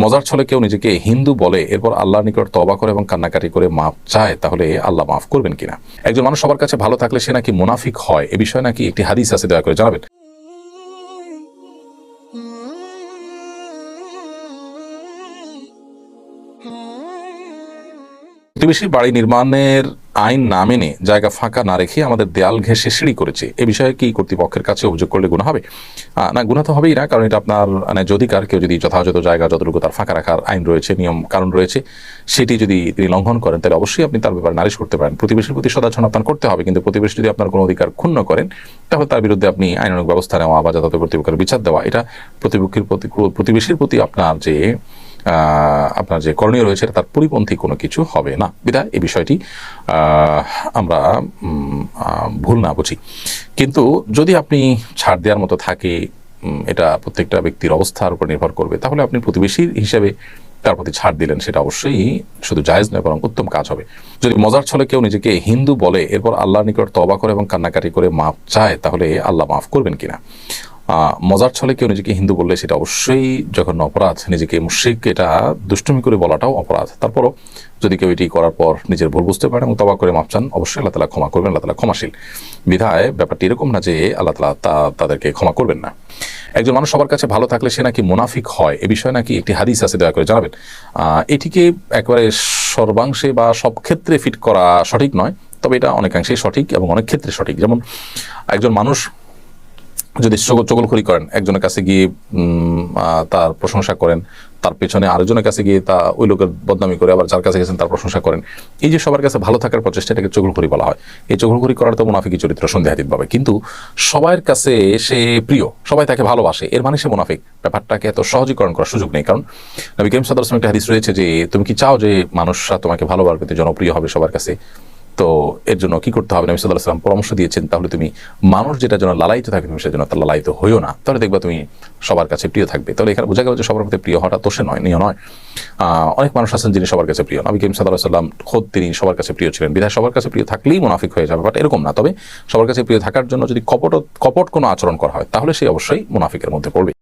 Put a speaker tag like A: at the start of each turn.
A: মজার ছলে কেউ নিজেকে হিন্দু বলে এরপর আল্লাহর নিকট তবা করে এবং কান্নাকাটি করে মাফ চায়, তাহলে আল্লাহ মাফ করবেন কিনা? একজন মানুষ সবার কাছে ভালো থাকলে সে নাকি মুনাফিক হয়, এ বিষয়ে নাকি একটি হাদিস আছে, দয়া করে জানাবেন। প্রতিবেশী বাড়ি নির্মাণের আইন না মেনে জায়গা ফাঁকা না রেখে আমাদের দেয়াল ঘেঁষে সিঁড়ি করেছে। এ বিষয়ে কি কর্তৃপক্ষের কাছে অভিযোগ করলে গুণ হবে? না গুণা তো হবেই না, কারণ এটা আপনার ন্যায্য অধিকার কেউ যদি যথাযথ জায়গা, যতটুকু তার ফাঁকা রাখার আইন রয়েছে, নিয়ম, কারণ রয়েছে, সেটি যদি তিনি লঙ্ঘন করেন, তাহলে অবশ্যই আপনি তার ব্যাপারে নালিশ করতে পারেন। প্রতিবেশীর প্রতি সদাচরণ আপনার করতে হবে, কিন্তু প্রতিবেশী যদি আপনার কোনো অধিকার ক্ষুণ্ণ করেন, তাহলে তার বিরুদ্ধে আপনি আইনানুগ ব্যবস্থা নেওয়া বা যথাযথ কর্তৃপক্ষের বিচার দেওয়া, এটা প্রতিপক্ষের প্রতি, প্রতিবেশীর প্রতি আপনার যে আপনার যে করণীয় রয়েছে তার পরিপন্থী কোনো কিছু হবে না। বিধায় এই বিষয়টি আমরা ভুল না বুঝি। কিন্তু যদি আপনি ছাড় দেওয়ার মতো থাকে এটা প্রত্যেকটা ব্যক্তির অবস্থার উপর নির্ভর করবে, তাহলে আপনি প্রতিবেশীর হিসেবে তার প্রতি ছাড় দিলেন, সেটা অবশ্যই শুধু জায়েজ নয়, বরং উত্তম কাজ হবে। যদি মজার ছলে কেউ নিজেকে হিন্দু বলে, এরপর আল্লাহর নিকট তবা করে এবং কান্নাকাটি করে মাফ চায়, তাহলে আল্লাহ মাফ করবেন কিনা? মজার ছলে কেউ নিজেকে হিন্দু বললে সেটা অবশ্যই যখন অপরাধ, নিজেকে মুশ্রিক, এটা দুষ্টুমি করে বলাটাও অপরাধ। তারপরও যদি কেউ এটি করার পর নিজের ভুল বুঝতে পারে এবং তবা করে মাপ চান, অবশ্যই আল্লাহ তালা ক্ষমা করবেন, আল্লাহ তালা ক্ষমাশীল। বিধায় ব্যাপারটি এরকম না যে আল্লাহ তালা তা- তাদেরকে ক্ষমা করবেন না। একজন মানুষ সবার কাছে ভালো থাকলে সে নাকি মুনাফিক হয়, এ বিষয়ে নাকি একটি হাদিস আছে, দয়া করে জানাবেন। এটিকে একবারে সর্বাংশে বা সব ক্ষেত্রে ফিট করা সঠিক নয়, তবে এটা অনেকাংশেই সঠিক এবং অনেক ক্ষেত্রে সঠিক। যেমন একজন মানুষ যদি চগল চগলখড়ি করেন, একজনের কাছে গিয়ে তার প্রশংসা করেন, তার পেছনে আরেকজনের কাছে গিয়ে তা ওই লোকের বদনামি করে আবার যার কাছে গেছেন তার প্রশংসা করেন। এই যে সবার কাছে ভালো থাকার প্রচেষ্টা, এটাকে চগলখড়ি বলা হয়। এই চগলখড়ি করার তো মুনাফিকি চরিত্র সন্দেহাতীত ভাবে কিন্তু সবার কাছে সে প্রিয়, সবাই তাকে ভালোবাসে। এর মানে সে মুনাফিক। ব্যাপারটাকে এত সহজীকরণ করার সুযোগ নেই। কারণ নবী করিম সাদার একটা হাদিস রয়েছে যে, তুমি কি চাও যে মানুষরা তোমাকে ভালোবাসবে জনপ্রিয় হবে সবার কাছে? তো এর জন্য কি করতে হবে? নবী সাল্লাহ সাল্লাম পরামর্শ দিয়েছেন, তাহলে তুমি মানুষ যেটা যেন লালায়িত থাকে তুমি সেজন্য তার লালায়িত হইও না। তাহলে দেখবা তুমি সবার কাছে প্রিয় থাকবে। তাহলে এখানে বোঝা গেল যে সবার প্রতি প্রিয় হওয়াটা তো সে নয়, নিয় নয়। অনেক মানুষ আছেন যিনি সবার কাছে প্রিয়। নবী করিম সাল্লাহ সাল্লাম খোদ তিনি সবার কাছে প্রিয় ছিলেন। বিধায় সবার কাছে প্রিয় থাকলেই মুনাফিক হয়ে যাবে, বাট এরকম না। তবে সবার কাছে প্রিয় থাকার জন্য যদি কপট কপট কোনো আচরণ করা হয়, তাহলে সেই অবশ্যই মুনাফিকের মধ্যে পড়বে।